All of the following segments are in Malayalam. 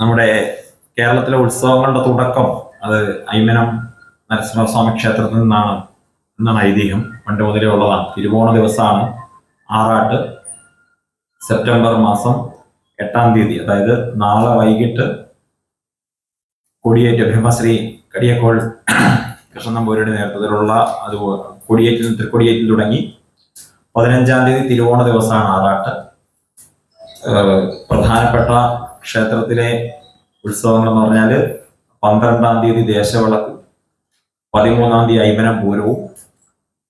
നമ്മുടെ കേരളത്തിലെ ഉത്സവങ്ങളുടെ തുടക്കം അത് ഐമനം നരസിംഹസ്വാമി ക്ഷേത്രത്തിൽ നിന്നാണ് എന്നാണ് ഐതിഹ്യം. പണ്ട് മുതലേ ഉള്ളതാണ്. തിരുവോണ ദിവസമാണ് ആറാട്ട് സെപ്റ്റംബർ മാസം എട്ടാം തീയതി. അതായത് നാളെ വൈകിട്ട് കൊടിയേറ്റ് ബ്രഹ്മശ്രീ കടിയക്കോൾ കൃഷ്ണനമ്പൂരിയുടെ നേതൃത്വത്തിലുള്ള അത് കൊടിയേറ്റിൽ തൃക്കൊടിയേറ്റിൽ തുടങ്ങി പതിനഞ്ചാം തീയതി തിരുവോണ ദിവസമാണ് ആറാട്ട്. പ്രധാനപ്പെട്ട ക്ഷേത്രത്തിലെ ഉത്സവങ്ങൾ എന്ന് പറഞ്ഞാൽ പന്ത്രണ്ടാം തീയതി ദേശവിളക്ക് പതിമൂന്നാം തീയതി ഐമനം പൂരവും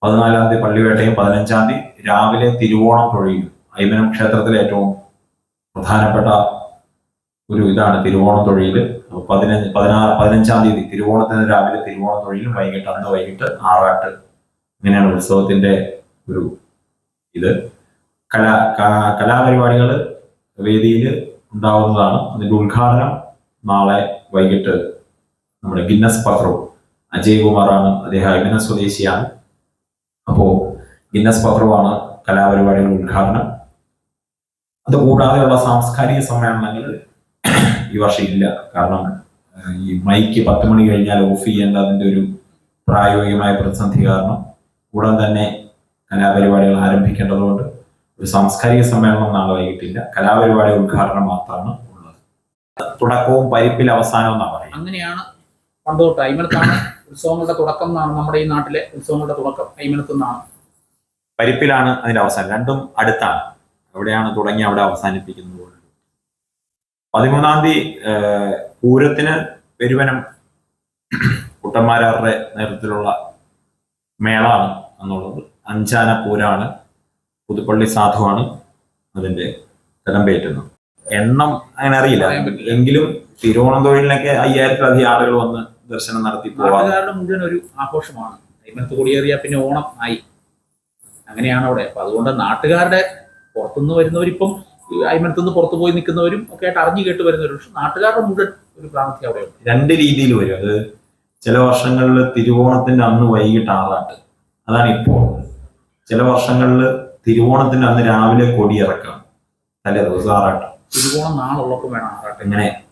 പതിനാലാം തീയതി പള്ളിവേട്ടയും പതിനഞ്ചാം തീയതി രാവിലെ തിരുവോണം തൊഴിയും ഐമനം ക്ഷേത്രത്തിലെ ഏറ്റവും പ്രധാനപ്പെട്ട ഒരു ഇതാണ് തിരുവോണം തൊഴിൽ പതിനഞ്ച് പതിനാറ് പതിനഞ്ചാം തീയതി തിരുവോണത്തിന് രാവിലെ തിരുവോണം തൊഴിലും വൈകിട്ട് അന്ന് വൈകിട്ട് ആറാട്ട് ഇങ്ങനെയാണ് ഉത്സവത്തിന്റെ ഒരു ഇത്. കലാ കലാപരിപാടികൾ വേദിയിൽ ഉണ്ടാവുന്നതാണ്. അതിന്റെ ഉദ്ഘാടനം നാളെ വൈകിട്ട് നമ്മുടെ ഗിന്നസ് പത്രവും അജയ് കുമാറാണ്. അദ്ദേഹം അഭിന സ്വദേശിയാണ്. അപ്പോ ഗിന്നസ് പത്രമാണ് കലാപരിപാടികളുടെ ഉദ്ഘാടനം. അത് കൂടാതെയുള്ള സാംസ്കാരിക സമ്മേളനങ്ങൾ ഈ വർഷം ഇല്ല. കാരണം ഈ മൈക്ക് പത്ത് മണി കഴിഞ്ഞാൽ ഓഫ് ചെയ്യേണ്ടതിന്റെ ഒരു പ്രായോഗികമായ പ്രതിസന്ധി കാരണം ഉടൻ തന്നെ കലാപരിപാടികൾ ആരംഭിക്കേണ്ടതുകൊണ്ട് ഒരു സാംസ്കാരിക സമ്മേളനം നാളെ വൈകിട്ടില്ല. കലാപരിപാടി ഉദ്ഘാടനം മാത്രമാണ് ഉള്ളത്. തുടക്കവും പരിപ്പിൽ അവസാനവും എന്നാണ് പറയുന്നത് അങ്ങനെയാണ് പണ്ട് തൊട്ട് അയ്മനത്താണ് ഉത്സവങ്ങളുടെ തുടക്കം എന്നാണ് നമ്മുടെ ഈ നാട്ടിലെ ഉത്സവങ്ങളുടെ തുടക്കം അയ്മനത്തു നിന്നാണ്. പരിപ്പിലാണ് അതിന്റെ അവസാനം. രണ്ടും അടുത്താണ്. എവിടെയാണ് തുടങ്ങി അവിടെ അവസാനിപ്പിക്കുന്നത്. പോലും പതിമൂന്നാം തീയതി പൂരത്തിന് പെരുവനം കുട്ടന്മാരാറുടെ നേതൃത്വത്തിലുള്ള മേളാണ് എന്നുള്ളത്. അഞ്ചാന പൂരാണ്. പുതുപ്പള്ളി സാധുവാണ് അതിന്റെ തിടമ്പേറ്റുന്നത് എണ്ണം അങ്ങനെ അറിയില്ല. എങ്കിലും തിരുവോണം തൊഴിലിനൊക്കെ അയ്യായിരത്തിലധികം ആളുകൾ വന്ന് ദർശനം നടത്തി പോകാറുണ്ട് മുഴുവൻ ഒരു ആഘോഷമാണ്. അയ്മനത്ത് കൊടിയേറിയ പിന്നെ ഓണം ആയി. അങ്ങനെയാണ് അവിടെ. അപ്പൊ അതുകൊണ്ട് നാട്ടുകാരുടെ പുറത്തുനിന്ന് വരുന്നവരിപ്പം അയ്മനത്തുനിന്ന് അയ്മനത്ത് നിന്ന് പുറത്തു പോയി നിൽക്കുന്നവരും ഒക്കെ ആയിട്ട് അറിഞ്ഞു കേട്ട് വരുന്നവരും പക്ഷെ നാട്ടുകാരുടെ മുഴുവൻ ഒരു പ്രാർത്ഥന അവിടെ രണ്ട് രീതിയിൽ വരും. അത് ചില വർഷങ്ങളിൽ തിരുവോണത്തിന്റെ അന്ന് വൈകിട്ട് ആറാട്ട്. അതാണ് ഇപ്പോൾ. ചില വർഷങ്ങളിൽ തിരുവോണത്തിന്റെ അന്ന് രാവിലെ കൊടിയിറക്കാം. തലേ ദിവസം ആറാട്ടം. തിരുവോണം നാളുള്ളപ്പോൾ വേണം ആറാട്ടം. അങ്ങനെ